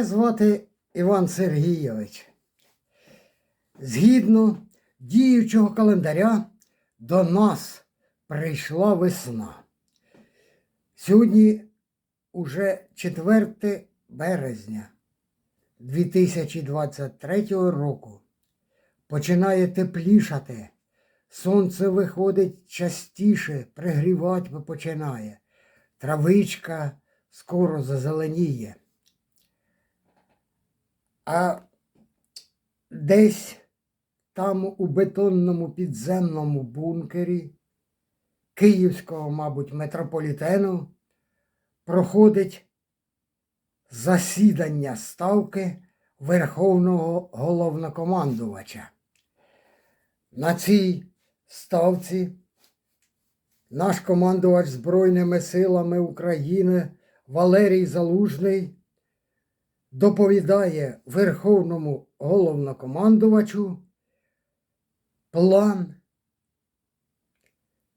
Мене звати Іван Сергійович. Згідно діючого календаря до нас прийшла весна. Сьогодні уже 4 березня 2023 року. Починає теплішати. Сонце виходить частіше, пригрівати починає. Травичка скоро зазеленіє. А десь там у бетонному підземному бункері Київського, мабуть, метрополітену проходить засідання ставки Верховного головнокомандувача. На цій ставці наш командувач Збройними силами України Валерій Залужний доповідає Верховному головнокомандувачу план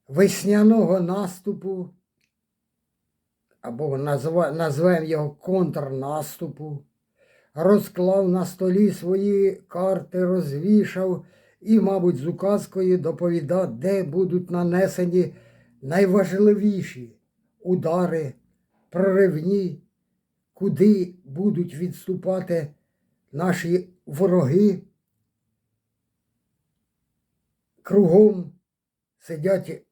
весняного наступу, або назвемо його контрнаступу, розклав на столі свої карти, розвішав і, мабуть, з указкою доповідав, де будуть нанесені найважливіші удари, проривні, куди будуть відступати наші вороги. Кругом сидять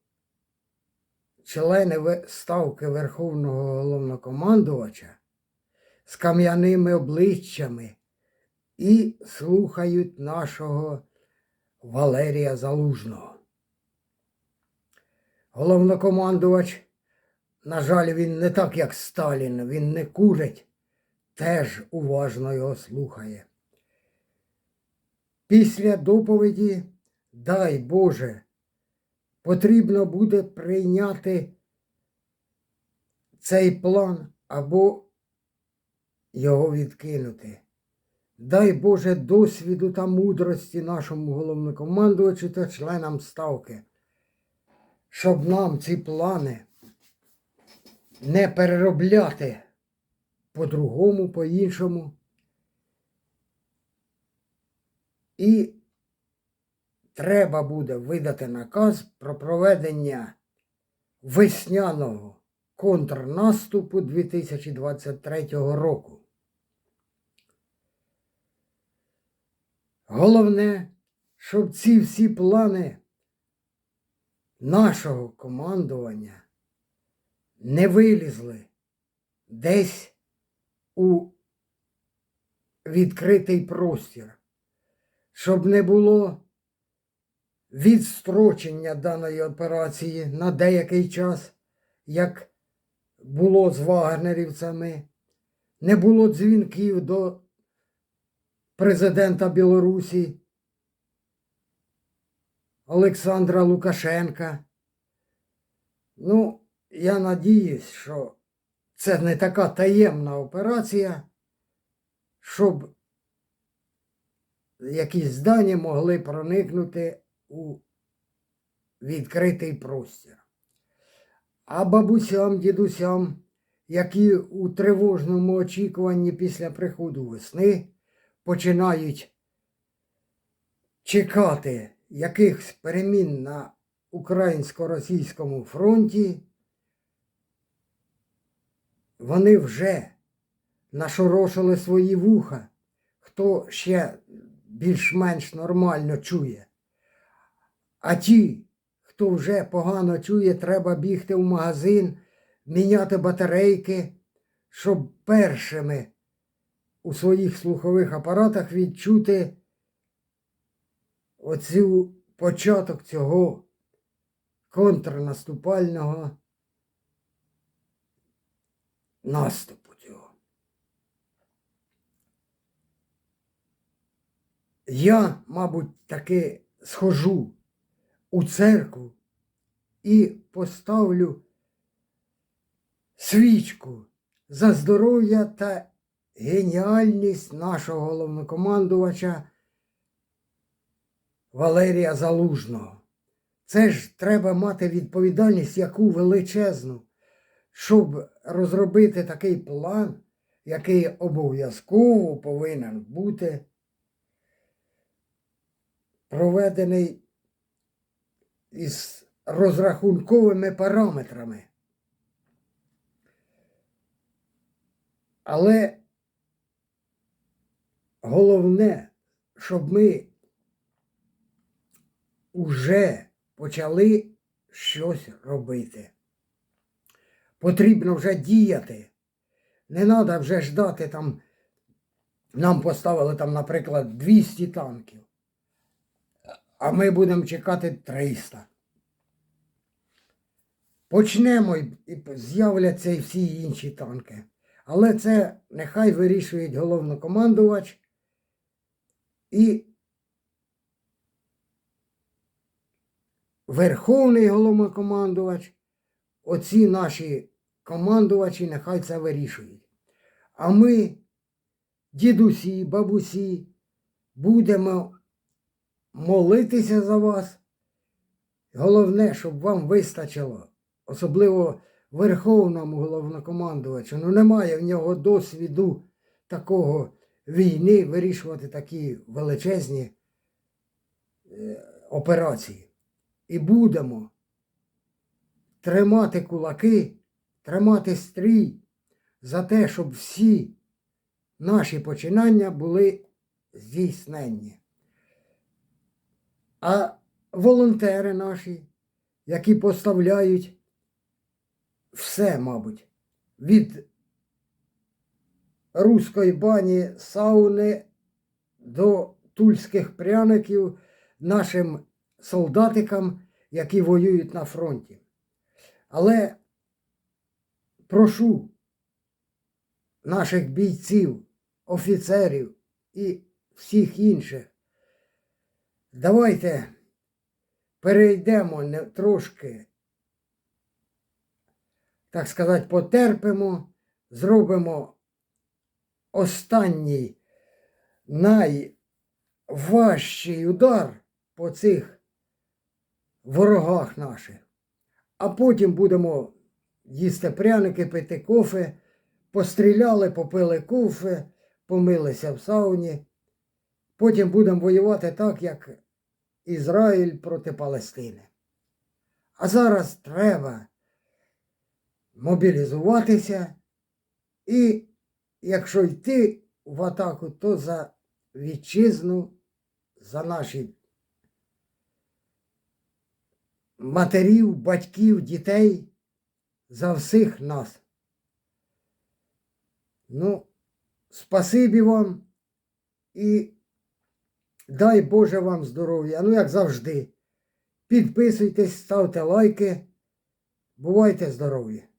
члени ставки Верховного головнокомандувача з кам'яними обличчями і слухають нашого Валерія Залужного. Головнокомандувач, на жаль, він не так, як Сталін, він не курить, теж уважно його слухає. Після доповіді, дай Боже, потрібно буде прийняти цей план або його відкинути. Дай Боже досвіду та мудрості нашому головнокомандувачу та членам ставки, щоб нам ці плани не переробляти по-другому, по-іншому. І треба буде видати наказ про проведення весняного контрнаступу 2023 року. Головне, щоб ці всі плани нашого командування не вилізли десь у відкритий простір, щоб не було відстрочення даної операції на деякий час, як було з вагнерівцями, не було дзвінків до президента Білорусі Олександра Лукашенка. Ну, я надіюсь, що це не така таємна операція, щоб якісь дані могли проникнути у відкритий простір. А бабусям, дідусям, які у тривожному очікуванні після приходу весни починають чекати якихось перемін на українсько-російському фронті, вони вже нашорошили свої вуха, хто ще більш-менш нормально чує. А ті, хто вже погано чує, треба бігти в магазин, міняти батарейки, щоб першими у своїх слухових апаратах відчути оцю початок цього контрнаступального наступу цього. Я, мабуть, таки схожу у церкву і поставлю свічку за здоров'я та геніальність нашого головнокомандувача Валерія Залужного. Це ж треба мати відповідальність, яку величезну, щоб розробити такий план, який обов'язково повинен бути проведений із розрахунковими параметрами. Але головне, щоб ми вже почали щось робити. Потрібно вже діяти. Не треба вже ждати там. Нам поставили там, наприклад, 200 танків, а ми будемо чекати 300. Почнемо і з'являться і всі інші танки. Але це нехай вирішує головнокомандувач і Верховний головнокомандувач, оці наші командувачі, нехай це вирішують. А ми, дідусі, бабусі, будемо молитися за вас. Головне, щоб вам вистачило, особливо Верховному головнокомандувачу. Ну немає в нього досвіду такого війни вирішувати такі величезні е, операції. І будемо тримати кулаки, тримати стрій за те, щоб всі наші починання були здійсненні. А волонтери наші, які поставляють все, мабуть, від руської бані сауни до тульських пряників нашим солдатикам, які воюють на фронті. Але прошу наших бійців, офіцерів і всіх інших, давайте перейдемо трошки, так сказати, потерпимо, зробимо останній найважчий удар по цих ворогах наших. А потім будемо їсти пряники, пити кофе, постріляли, попили кофе, помилися в сауні. Потім будемо воювати так, як Ізраїль проти Палестини. А зараз треба мобілізуватися і, якщо йти в атаку, то за вітчизну, за наші матерів, батьків, дітей, за всіх нас. Ну, спасибі вам і дай Боже вам здоров'я. Ну, як завжди. Підписуйтесь, ставте лайки. Бувайте здорові!